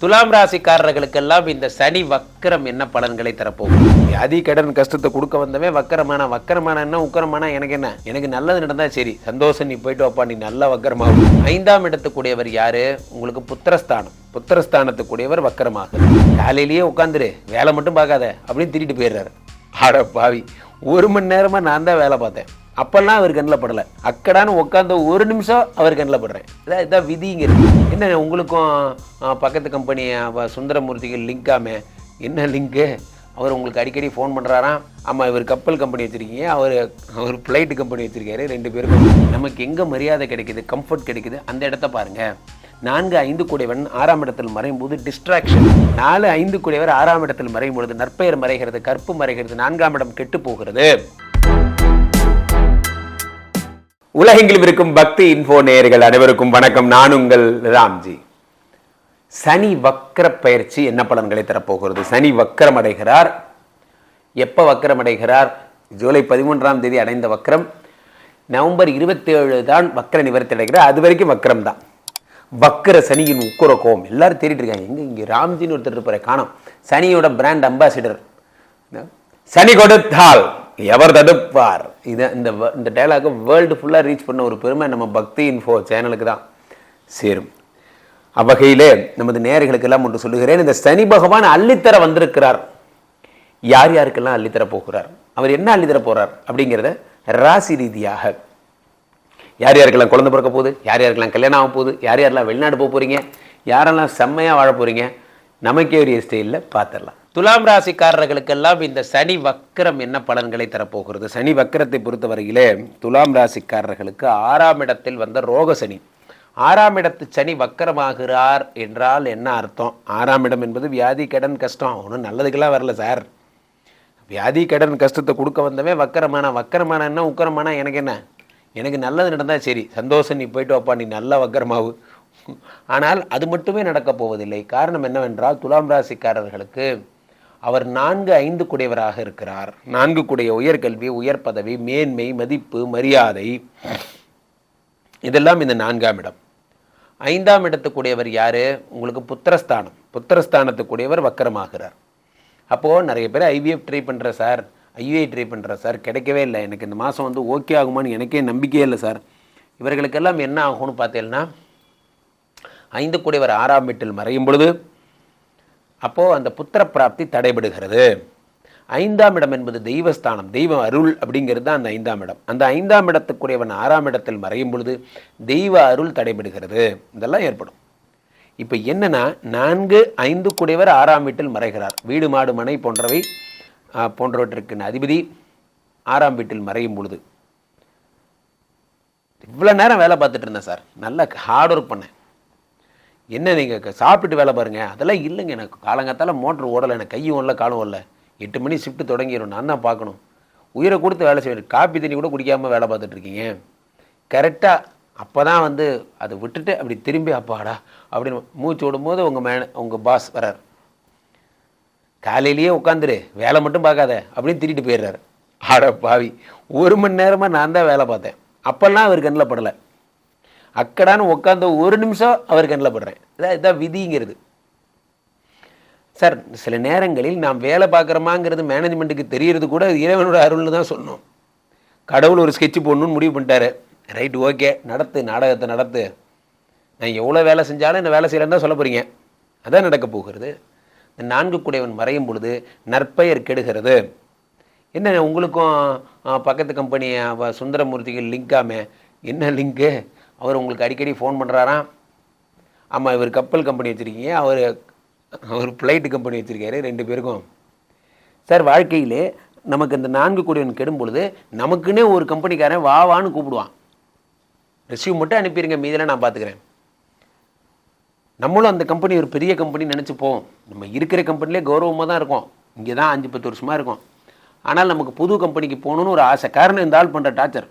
துலாம் ராசிக்காரர்களுக்கெல்லாம் இந்த சனி வக்கரம் என்ன பலன்களை தரப்போகும் அதி கடன் கஷ்டத்தை கொடுக்க வந்தவே வக்கரமான வக்கரமான என்ன உக்கரமான எனக்கு என்ன? எனக்கு நல்லது நடந்தா சரி. சந்தோஷம் நீ போயிட்டு வாப்பா நீ நல்ல வக்கரமாகும் ஐந்தாம் இடத்துக்குடையவர் யாரு? உங்களுக்கு புத்திரஸ்தானம். புத்திரஸ்தானத்துக்குடையவர் வக்கரமாக. காலையிலேயே உட்காந்துரு. வேலை மட்டும் பார்க்காத. அப்படின்னு திட்டிட்டு போயிடுறாரு. ஆட பாவி. ஒரு மணி நேரமா நான் தான் வேலை பார்த்தேன். அப்பெல்லாம் அவர் கண்ணில் படலை. அக்கடான்னு உட்காந்த ஒரு நிமிஷம் அவர் கண்ணில் படுறேன். இதான் இதான் விதிங்கிறது. என்ன உங்களுக்கும் பக்கத்து கம்பெனி சுந்தரமூர்த்திக்கு லிங்காமே என்ன லிங்க்கு அவர் உங்களுக்கு அடிக்கடி ஃபோன் பண்ணுறாராம் ஆமாம் இவர் கப்பல் கம்பெனி வச்சுருக்கீங்க. அவர் அவர் ஃப்ளைட்டு கம்பெனி வச்சுருக்காரு. ரெண்டு பேருக்கும். நமக்கு எங்கே மரியாதை கிடைக்குது கம்ஃபர்ட் கிடைக்குது அந்த இடத்த பாருங்கள் நான்கு ஐந்து கூடையவன் ஆறாம் இடத்தில் மறையும் போது டிஸ்ட்ராக்ஷன் நாலு ஐந்து கூடையவர் ஆறாம் இடத்தில் மறையும் பொழுது நற்பெயர் மறைகிறது கற்பு மறைகிறது நான்காம் இடம் கெட்டு போகிறது. உலகெங்கிலும் இருக்கும் பக்தி இன்போ நேயர்கள் அனைவருக்கும் வணக்கம். நான் உங்கள் ராம்ஜி. சனி வக்கர பயிற்சி என்ன பலன்களை தரப்போகிறது? சனி வக்கரம் அடைகிறார். எப்போ வக்கரம் அடைகிறார்? ஜூலை பதிமூன்றாம் தேதி அடைந்த வக்கரம் நவம்பர் இருபத்தி ஏழு தான் வக்கர நிவர்த்தி அடைகிறார். அது வரைக்கும் வக்கரம் தான். வக்கர சனியின் உக்குர கோம். எல்லாரும் தேடிட்டு இருக்காங்க. எங்க இங்கே ராம்ஜின்னு ஒருத்தர் இருப்பார் காணோம். சனியோட பிராண்ட் அம்பாசிடர் சனி கொடுத்தால் எவர் தடுப்பார்? இதை இந்த வ- இந்த டைலாகை வேர்ல்டு ஃபுல்லாக ரீச் பண்ண ஒரு பெருமை நம்ம பக்தி இன்ஃபோ சேனலுக்கு தான். சேரும். அவ்வகையிலே நமது நேர்களுக்கெல்லாம் ஒன்று சொல்லுகிறேன் இந்த சனி பகவான் அள்ளித்தர வந்திருக்கிறார். யார் யாருக்கெல்லாம் அள்ளித்தர போகிறார்? அவர் என்ன அள்ளித்தர போகிறார் அப்படிங்கிறத ராசி ரீதியாக. யார் யாருக்கெல்லாம் குழந்தை பிறக்க போகுது? யார் யாருக்கெல்லாம் கல்யாணம் ஆக போகுது? யார் யாரெல்லாம் வெளிநாடு போக போகிறீங்க யாரெல்லாம் செம்மையாக வாழ போகிறீங்க நமக்கே ஒரு ஸ்டைலில் பார்த்துடலாம். துலாம் ராசிக்காரர்களுக்கெல்லாம் இந்த சனி வக்கரம் என்ன பலன்களை தரப்போகிறது? சனி வக்கரத்தை பொறுத்தவரையிலே துலாம் ராசிக்காரர்களுக்கு ஆறாம் இடத்தில் வந்த ரோக சனி. ஆறாம் இடத்து சனி வக்கரமாகிறார் என்றால் என்ன அர்த்தம்? ஆறாம் இடம் என்பது வியாதி கடன் கஷ்டம். ஒன்றும் நல்லதுக்கெல்லாம் வரல சார். வியாதி கடன் கஷ்டத்தை கொடுக்க வந்தவன் வக்கரமான? வக்கரமான என்ன? உக்கரமான? எனக்கு என்ன? எனக்கு நல்லது நடந்தால் சரி. சந்தோஷம் நீ போயிட்டு வாப்பா நீ நல்ல வக்கரமாவு. ஆனால் அது மட்டுமே நடக்கப் போவதில்லை. காரணம் என்னவென்றால் துலாம் ராசிக்காரர்களுக்கு அவர் நான்கு ஐந்து குடையவராக இருக்கிறார். நான்கு குடைய உயர்கல்வி உயர் பதவி மேன்மை மதிப்பு மரியாதை. இதெல்லாம் இந்த நான்காம் இடம். ஐந்தாம் இடத்துக்குடையவர் யார்? உங்களுக்கு புத்திரஸ்தானம். புத்திரஸ்தானத்துக்குடையவர் வக்கரமாகிறார். அப்போது நிறைய பேர் ஐவிஎஃப் ட்ரை பண்ணுற சார் ஐயுஐ ட்ரை பண்ணுற சார் கிடைக்கவே இல்லை. எனக்கு இந்த மாதம் வந்து ஓகே ஆகுமான்னு எனக்கே நம்பிக்கையே இல்லை சார். இவர்களுக்கெல்லாம் என்ன ஆகும்னு பார்த்தீங்கன்னா ஐந்து கூடியவர் ஆறாம் வீட்டில் மறையும் பொழுது அப்போது அந்த புத்திர பிராப்தி தடைபடுகிறது. ஐந்தாம் இடம் என்பது தெய்வஸ்தானம் தெய்வ அருள் அப்படிங்கிறது தான் அந்த ஐந்தாம் இடம். அந்த ஐந்தாம் இடத்துக்குரியவன் ஆறாம் இடத்தில் மறையும் பொழுது தெய்வ அருள் தடைபடுகிறது. இதெல்லாம் ஏற்படும். இப்போ என்னென்னா நான்கு ஐந்து கூடியவர் ஆறாம் வீட்டில் மறைகிறார். வீடு மாடு மனை போன்றவை போன்றவற்றிற்கு அதிபதி ஆறாம் வீட்டில் மறையும் பொழுது. இவ்வளோ நேரம் வேலை பார்த்துட்டு இருந்தேன் சார். நல்லா ஹார்ட் ஒர்க் பண்ணேன். என்ன நீங்கள் சாப்பிட்டு வேலை பாருங்க. அதெல்லாம் இல்லைங்க. எனக்கு காலங்காத்தால மோட்ரு ஓடலை. எனக்கு கையும் ஓடல காலும் ஓடல. எட்டு மணி ஷிஃப்ட்டு தொடங்கிடும் நான் தான் பார்க்கணும். உயிரை கொடுத்து வேலை செய்வேன் காப்பி தண்ணி கூட குடிக்காமல் வேலை பார்த்துட்ருக்கீங்க கரெக்டாக அப்போ தான் வந்து அதை விட்டுட்டு அப்படி திரும்பி அப்பாடா அப்படின்னு மூச்சு விடும்போது உங்கள் மே உங்கள் பாஸ் வரார் காலையிலேயே உட்காந்துரு. வேலை மட்டும் பார்க்காத. அப்படின்னு திட்டிட்டு போயிடுறாரு. ஆட பாவி. ஒரு மணி நேரமாக நான் தான் வேலை பார்த்தேன். அப்போல்லாம் அவர் கண்ணில் படலை. அக்கடான்னு உட்காந்த ஒரு நிமிஷம் அவர் கண்ணில் படுறேன். இதான் இதான் விதிங்கிறது. சார் சில நேரங்களில் நாம் வேலை பார்க்குறோமாங்கிறது மேனேஜ்மெண்ட்டுக்கு தெரியறது கூட இறைவனோட அருள்னு தான் சொன்னோம் கடவுள் ஒரு ஸ்கெட்ச் போடணும்னு முடிவு பண்ணிட்டாரு. ரைட் ஓகே நடத்து நாடகத்தை நடத்து. நான் எவ்வளோ வேலை செஞ்சாலும் இந்த வேலை செய்யலன்னு தான் சொல்ல போகிறீங்க அதான் நடக்க போகிறது. இந்த நான்கு குடைவன் மறையும் பொழுது நற்பெயர் கெடுகிறது. என்ன உங்களுக்கும் பக்கத்து கம்பெனி அவ சுந்தரமூர்த்திக்கு லிங்காமே என்ன லிங்க்கு அவர் உங்களுக்கு அடிக்கடி ஃபோன் பண்ணுறாராம் ஆமாம் இவர் கப்பல் கம்பெனி வச்சுருக்கீங்க. அவர் அவர் ஃப்ளைட்டு கம்பெனி வச்சுருக்காரு ரெண்டு பேருக்கும். சார் வாழ்க்கையிலே நமக்கு இந்த நான்கு கோடிவன் கெடும் பொழுது நமக்குன்னே ஒரு கம்பெனிக்காரன் வா வான்னு கூப்பிடுவான். ரிசீவ் மட்டும் அனுப்பிடுங்க மீதெல்லாம் நான் பார்த்துக்கிறேன் நம்மளும் அந்த கம்பெனி ஒரு பெரிய கம்பெனி நினச்சி போவோம். நம்ம இருக்கிற கம்பெனிலே கௌரவமாக தான் இருக்கும். இங்கே தான் அஞ்சு பத்து வருஷமாக இருக்கும். ஆனால் நமக்கு புது கம்பெனிக்கு போகணுன்னு ஒரு ஆசை. காரணம் இந்த ஆள் பண்ணுற டார்ச்சர்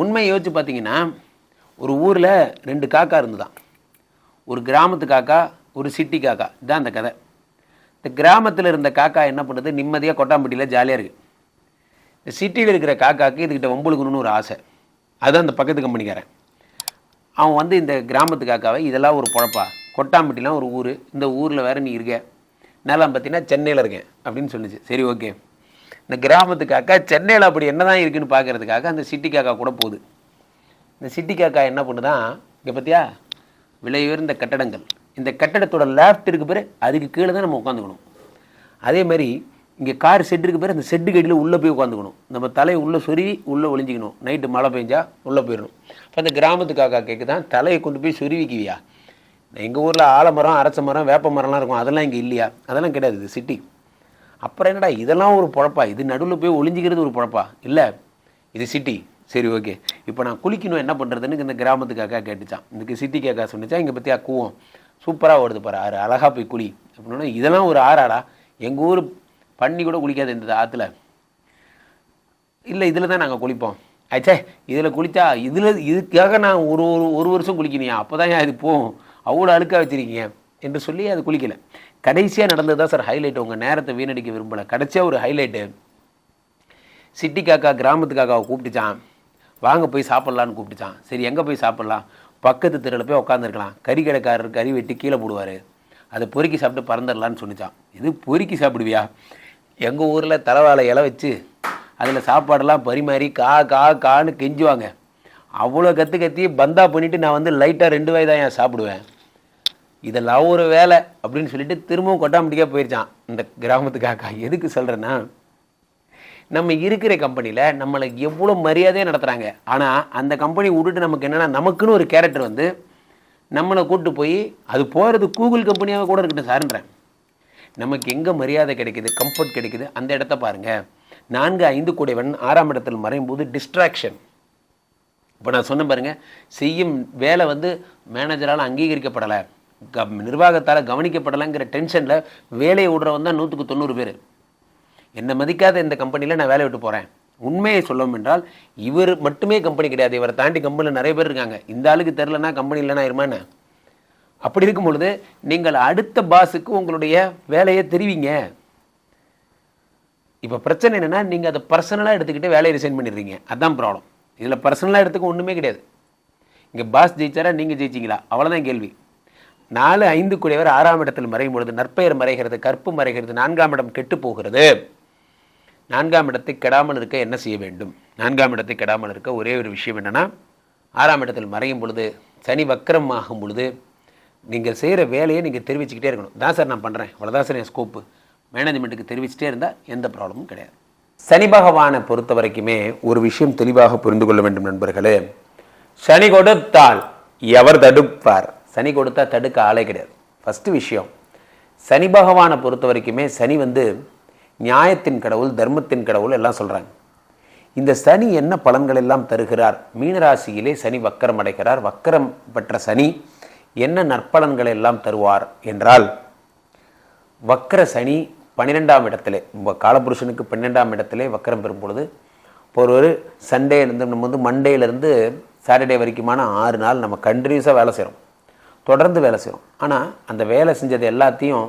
உண்மை யோசிச்சு பார்த்தீங்கன்னா ஒரு ஊரில் ரெண்டு காக்கா இருந்துதான். ஒரு கிராமத்து காக்கா ஒரு சிட்டி காக்கா. இதான் அந்த கதை. இந்த கிராமத்தில் இருந்த காக்கா என்ன பண்ணுது? நிம்மதியாக கொட்டாம்பட்டியில் ஜாலியாக இருக்குது இந்த சிட்டியில் இருக்கிற காக்காக்கு இதுக்கிட்ட வம்புழுக்கணும்னு ஒரு ஆசை. அதுதான் அந்த பக்கத்து கம்பெனிக்காரன். அவன் வந்து இந்த கிராமத்து காக்காவை இதெல்லாம் ஒரு பொழப்பா. கொட்டாம்பட்டிலாம் ஒரு ஊர். இந்த ஊரில் வேற நீ இருக்க. நிலம் பார்த்தீங்கன்னா சென்னையில் இருக்கேன் அப்படின்னு சொல்லிச்சு. சரி ஓகே. இந்த கிராமத்து காக்கா சென்னையில் அப்படி என்ன தான் இருக்குன்னு பார்க்கறதுக்காக அந்த சிட்டி காக்கா கூட போகுது. இந்த சிட்டி காக்கா என்ன பண்ணுதான் இங்கே பார்த்தியா விலை உயர்ந்த கட்டடங்கள். இந்த கட்டடத்தோட லேஃப்ட் இருக்கு பேர் அதுக்கு கீழே தான் நம்ம உட்காந்துக்கணும். அதே மாதிரி இங்கே கார் செட் இருக்கு பேர் அந்த செட்டு கடியில் உள்ளே போய் உட்காந்துக்கணும். நம்ம தலையை உள்ளே சொருவி உள்ளே ஒளிஞ்சிக்கணும். நைட்டு மழை பெஞ்சா உள்ளே போயிடணும். இப்போ அந்த கிராமத்து காக்கா கேட்கு தான் தலையை கொண்டு போய் சொருவிக்குவியா எங்கள் ஊரில் ஆலமரம் அரச மரம் வேப்ப மரம்லாம் இருக்கும். அதெல்லாம் இங்கே இல்லையா? அதெல்லாம் கிடையாது இது சிட்டி அப்புறம் என்னடா இதெல்லாம் ஒரு பொழப்பா? இது நடுவில் போய் ஒளிஞ்சிக்கிறது ஒரு பொழப்பா? இல்லை. இது சிட்டி. சரி ஓகே. இப்போ நான் குளிக்கணும் என்ன பண்ணுறதுன்னு இந்த கிராமத்துக்காக கேட்டுச்சான். இதுக்கு சிட்டி காக்கா இங்கே பற்றியா கூவம். சூப்பராக ஓடுது பாரு ஆறு அழகாக போய் குளி. அப்படின்னா இதெல்லாம் ஒரு ஆறாடா? எங்கள் ஊர் பண்ணி கூட குளிக்காது இந்த ஆற்றுல இல்லை இதில் தான் நாங்கள் குளிப்போம். ஆச்சே இதில் குளித்தா இதில் இதுக்காக நான் ஒரு ஒரு ஒரு வருஷம் குளிக்கணியா அப்போ தான் இது போகும்? அவ்வளோ அழுக்காக வச்சுருக்கீங்க. என்று சொல்லி அது குளிக்கல. கடைசியாக நடந்தது தான் சார் ஹைலைட் உங்கள் நேரத்தை வீணடிக்க விரும்பலை. கடைசியாக ஒரு ஹைலைட்டு சிட்டி காக்கா கிராமத்து காக்காவை கூப்பிட்டுச்சான் வாங்க போய் சாப்பிட்லான்னு கூப்பிட்டுச்சான் சரி எங்கே போய் சாப்பிட்லாம்? பக்கத்து தெருவில் போய் உட்காந்துருக்கலாம் கறி கடைக்காரர் கறி வெட்டி கீழே போடுவார். அதை பொறுக்கி சாப்பிட்டு பறந்துடலான்னு சொன்னிச்சான் இது பொறுக்கி சாப்பிடுவியா? எங்கள் ஊரில் தலைவாழை இலை வச்சு அதில் சாப்பாடெல்லாம் பரிமாறி கா கா கான்னு கெஞ்சுவாங்க. அவ்வளோ கற்று கத்தி பந்தா பண்ணிவிட்டு நான் வந்து லைட்டாக ரெண்டு வாய் தான் ஏன் சாப்பிடுவேன்? இதெல்லாம் ஒரு வேலை அப்படின்னு சொல்லிட்டு திரும்பவும் கொட்டாமட்டிக்காக போயிருச்சான் இந்த கிராமத்துக்காக எதுக்கு சொல்கிறேன்னா நம்ம இருக்கிற கம்பெனியில் நம்மளை எவ்வளோ மரியாதையாக நடத்துகிறாங்க ஆனால் அந்த கம்பெனி விட்டுட்டு நமக்கு என்னென்னா நமக்குன்னு ஒரு கேரக்டர் வந்து நம்மளை கூப்பிட்டு போய் அது போகிறது கூகுள் கம்பெனியாக கூட இருக்கட்டும் சார்ன்றேன் நமக்கு எங்கே மரியாதை கிடைக்குது கம்ஃபர்ட் கிடைக்குது அந்த இடத்த பாருங்கள் நான்கு ஐந்து கூடைவன் ஆறாம் இடத்தில் மறையும் போது டிஸ்ட்ராக்ஷன் இப்போ நான் சொன்ன பாருங்க செய்யும் வேலை வந்து மேனேஜரால் அங்கீகரிக்கப்படலை. நிர்வாகத்தால் கவனிக்கப்படலைங்கிற டென்ஷனில் வேலையை விடுறவன் தான் நூற்றுக்கு தொண்ணூறு பேர். என்னை மதிக்காத இந்த கம்பெனியில் நான் வேலையை விட்டு போகிறேன் உண்மையை சொல்லணும் என்றால் இவர் மட்டுமே கம்பெனி கிடையாது. இவரை தாண்டி கம்பெனியில் நிறைய பேர் இருக்காங்க. இந்த ஆளுக்கு தெரிலனா கம்பெனி இல்லைனா இருமானே அப்படி இருக்கும் பொழுது நீங்கள் அடுத்த பாஸுக்கு உங்களுடைய வேலையை தெரிவிங்க. இப்போ பிரச்சனை என்னென்னா நீங்கள் அதை பர்சனலாக எடுத்துக்கிட்டு வேலையை ரிசைன் பண்ணிடுறீங்க. அதுதான் ப்ராப்ளம் இதில் பர்சனலாக எடுத்துக்க ஒன்றுமே கிடையாது. இங்கே பாஸ் ஜெயிச்சாரா நீங்கள் ஜெயிச்சிங்களா? அவ்வளோதான் கேள்வி. நாலு ஐந்து கூடியவர் ஆறாம் இடத்தில் மறையும் பொழுது நற்பெயர் மறைகிறது கற்பு மறைகிறது நான்காம் இடம் கெட்டு போகிறது. நான்காம் இடத்தை கெடாமல் இருக்க என்ன செய்ய வேண்டும்? நான்காம் இடத்தை கெடாமல் இருக்க ஒரே ஒரு விஷயம் என்னென்னா ஆறாம் இடத்தில் மறையும் பொழுது சனி வக்கரம் ஆகும் பொழுது நீங்கள் செய்கிற வேலையை நீங்கள் தெரிவிச்சுக்கிட்டே இருக்கணும். தான் சார் நான் பண்ணுறேன் அவ்வளோதான் சார் என் ஸ்கோப்பு மேனேஜ்மெண்ட்டுக்கு தெரிவிச்சிட்டே இருந்தால் எந்த ப்ராப்ளமும் கிடையாது. சனி பகவானை பொறுத்த வரைக்குமே ஒரு விஷயம் தெளிவாக புரிந்து கொள்ள வேண்டும் நண்பர்களே. சனி கொடுத்தால் எவர் தடுப்பார்? சனி கொடுத்தா தடுக்க ஆளே கிடையாது. ஃபஸ்ட்டு விஷயம் சனி பகவானை பொறுத்த வரைக்குமே சனி வந்து நியாயத்தின் கடவுள் தர்மத்தின் கடவுள் எல்லாம் சொல்கிறாங்க இந்த சனி என்ன பலன்கள் எல்லாம் தருகிறார்? மீனராசியிலே சனி வக்கரம் அடைகிறார். வக்கரம் பெற்ற சனி என்ன நற்பலன்களை எல்லாம் தருவார் என்றால் வக்கர சனி பன்னிரெண்டாம் இடத்திலே உங்கள் காலபுருஷனுக்கு பன்னிரெண்டாம் இடத்திலே வக்கரம் பெறும் பொழுது இப்போ ஒரு சண்டேலேருந்து நம்ம வந்து மண்டேலேருந்து சாட்டர்டே வரைக்குமான ஆறு நாள் நம்ம கண்டினியூஸாக வேலை செய்கிறோம் தொடர்ந்து வேலை செய்கிறோம் ஆனால் அந்த வேலை செஞ்சது எல்லாத்தையும்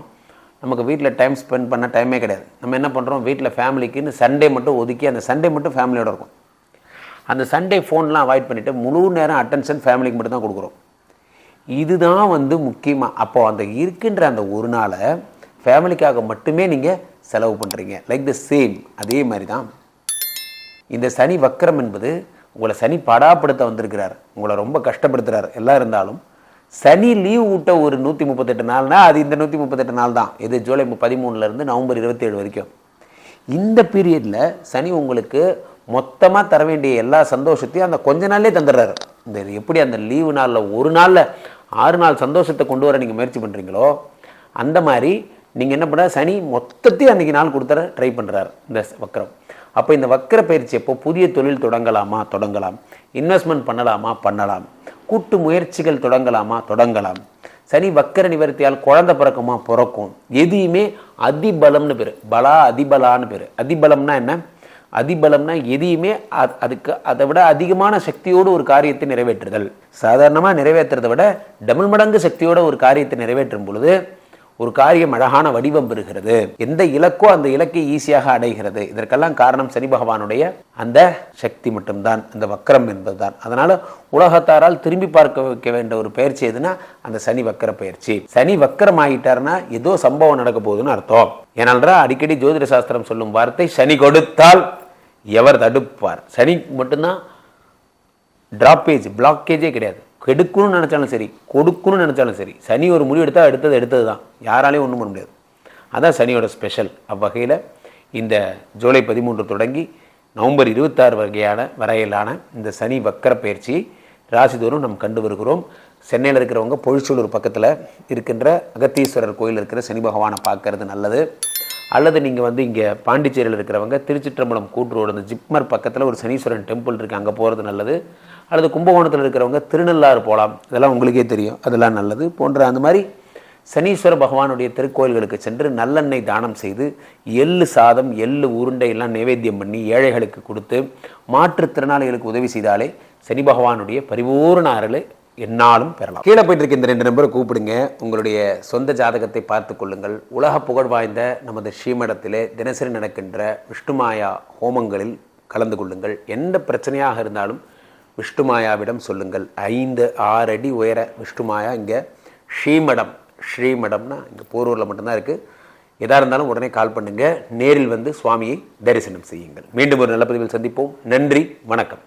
நமக்கு வீட்டில் டைம் ஸ்பெண்ட் பண்ண டைமே கிடையாது. நம்ம என்ன பண்ணுறோம் வீட்டில் ஃபேமிலிக்குன்னு சண்டே மட்டும் ஒதுக்கி அந்த சண்டே மட்டும் ஃபேமிலியோட இருக்கும். அந்த சண்டே ஃபோன்லாம் அவாய்ட் பண்ணிவிட்டு முழு நேரம் அட்டென்ஷன் ஃபேமிலிக்கு மட்டும் தான் கொடுக்குறோம். இதுதான் வந்து முக்கியமாக அப்போது அந்த இருக்கின்ற அந்த ஒரு நாளை ஃபேமிலிக்காக மட்டுமே நீங்கள் செலவு பண்ணுறீங்க லைக் த சேம் அதே மாதிரி தான் இந்த சனி வக்கரம் என்பது உங்களை சனி படாப்படுத்த வந்திருக்கிறார். உங்களை ரொம்ப கஷ்டப்படுத்துகிறார் எல்லாம் இருந்தாலும் சனி லீவ் விட்ட ஒரு நூற்றி முப்பத்தெட்டு நாள்னா அது இந்த நூற்றி முப்பத்தெட்டு நாள் தான். இது ஜூலை பதிமூணுலேருந்து நவம்பர் இருபத்தேழு வரைக்கும். இந்த பீரியடில் சனி உங்களுக்கு மொத்தமாக தர வேண்டிய எல்லா சந்தோஷத்தையும் அந்த கொஞ்ச நாள்லே தந்துடுறாரு. இந்த எப்படி அந்த லீவு நாளில் ஒரு நாளில் ஆறு நாள் சந்தோஷத்தை கொண்டு வர நீங்கள் முயற்சி பண்ணுறீங்களோ அந்த மாதிரி நீங்கள் என்ன பண்ணுற சனி மொத்தத்தையும் அன்றைக்கி நாள் கொடுத்துற ட்ரை பண்ணுறாரு இந்த வக்கரம். அப்போ இந்த வக்கர பயிற்சி எப்போ புதிய தொழில் தொடங்கலாமா? தொடங்கலாம். இன்வெஸ்ட்மெண்ட் பண்ணலாமா? பண்ணலாம். கூட்டு முயற்சிகள் தொடங்கலாமா? தொடங்கலாம். சனி வக்கர நிவர்த்தியால் குழந்தை பிறக்குமா? பிறக்கும். எதையுமே அதிபலம்னு பேர். பலா அதிபலான்னு பேர். அதிபலம்னா என்ன? அதிபலம்னா எதையுமே அதுக்கு அதை விட அதிகமான சக்தியோடு ஒரு காரியத்தை நிறைவேற்றுதல். சாதாரணமாக நிறைவேற்றுறதை விட டபுள் மடங்கு சக்தியோட ஒரு காரியத்தை நிறைவேற்றும் பொழுது ஒரு காரியம் அழகான வடிவம் பெறுகிறது. எந்த இலக்கோ அந்த இலக்கை ஈஸியாக அடைகிறது. இதற்கெல்லாம் காரணம் சனி பகவானுடைய அந்த சக்தி மட்டும்தான் அந்த வக்கரம் என்பதுதான். அதனால உலகத்தாரால் திரும்பி பார்க்க வைக்க வேண்டிய ஒரு பயிற்சி எதுனா அந்த சனி வக்கர பயிற்சி. சனி வக்கரம் ஆகிட்டாருன்னா ஏதோ சம்பவம் நடக்க போகுதுன்னு அர்த்தம். ஏனென்றா அடிக்கடி ஜோதிட சாஸ்திரம் சொல்லும் வார்த்தை சனி கொடுத்தால் எவர் தடுப்பார். சனி மட்டும்தான் டிராப்பேஜ் பிளாக்கேஜே கிடையாது. கெடுக்கணும்னு நினச்சாலும் சரி கொடுக்கணும்னு நினச்சாலும் சரி சனி ஒரு முடிவு எடுத்தால் எடுத்தது எடுத்தது தான். யாராலையும் ஒன்றும் பண்ண முடியாது. அதான் சனியோட ஸ்பெஷல் அவ்வகையில் இந்த ஜூலை பதிமூன்று தொடங்கி நவம்பர் இருபத்தாறு வகையான வரையிலான இந்த சனி வக்கர பயிற்சியை ராசிதோறும் நாம் கண்டு வருகிறோம். சென்னையில் இருக்கிறவங்க பொழிச்சூலூர் பக்கத்தில் இருக்கின்ற அகத்தீஸ்வரர் கோயில் இருக்கிற சனி பகவானை பார்க்கறது நல்லது. அல்லது நீங்கள் வந்து இங்கே பாண்டிச்சேரியில் இருக்கிறவங்க திருச்சிற்றம்பலம் கூட்டுரோடு அந்த ஜிப்மர் பக்கத்தில் ஒரு சனீஸ்வரன் டெம்பிள் இருக்குது அங்கே போகிறது நல்லது. அல்லது கும்பகோணத்தில் இருக்கிறவங்க திருநள்ளாறு போகலாம் இதெல்லாம் உங்களுக்கே தெரியும். அதெல்லாம் நல்லது போன்ற அந்த மாதிரி சனீஸ்வர பகவானுடைய திருக்கோயில்களுக்கு சென்று நல்லெண்ணெய் தானம் செய்து எள்ளு சாதம் எள்ளு உருண்டை எல்லாம் நைவேத்தியம் பண்ணி ஏழைகளுக்கு கொடுத்து மாற்றுத்திறனாளிகளுக்கு உதவி செய்தாலே சனி பகவானுடைய பரிபூர்ண அருளை என்னாலும் பெறலாம். கீழே போயிட்டு இருக்க இந்த ரெண்டு நம்பரை கூப்பிடுங்க. உங்களுடைய சொந்த ஜாதகத்தை பார்த்து கொள்ளுங்கள். உலக புகழ் வாய்ந்த நமது ஸ்ரீமடத்திலே தினசரி நடக்கின்ற விஷ்ணுமாயா ஹோமங்களில் கலந்து கொள்ளுங்கள். எந்த பிரச்சனையாக இருந்தாலும் விஷ்ணுமாயாவிடம் சொல்லுங்கள். ஐந்து ஆறு அடி உயர விஷ்ணுமாயா இங்கே ஸ்ரீமடம். ஸ்ரீமடம்னா இங்கே போரூரில் மட்டும்தான் இருக்குது எதாக இருந்தாலும் உடனே கால் பண்ணுங்கள் நேரில் வந்து சுவாமியை தரிசனம் செய்யுங்கள். மீண்டும் ஒரு நல்ல பதிவில் சந்திப்போம். நன்றி வணக்கம்.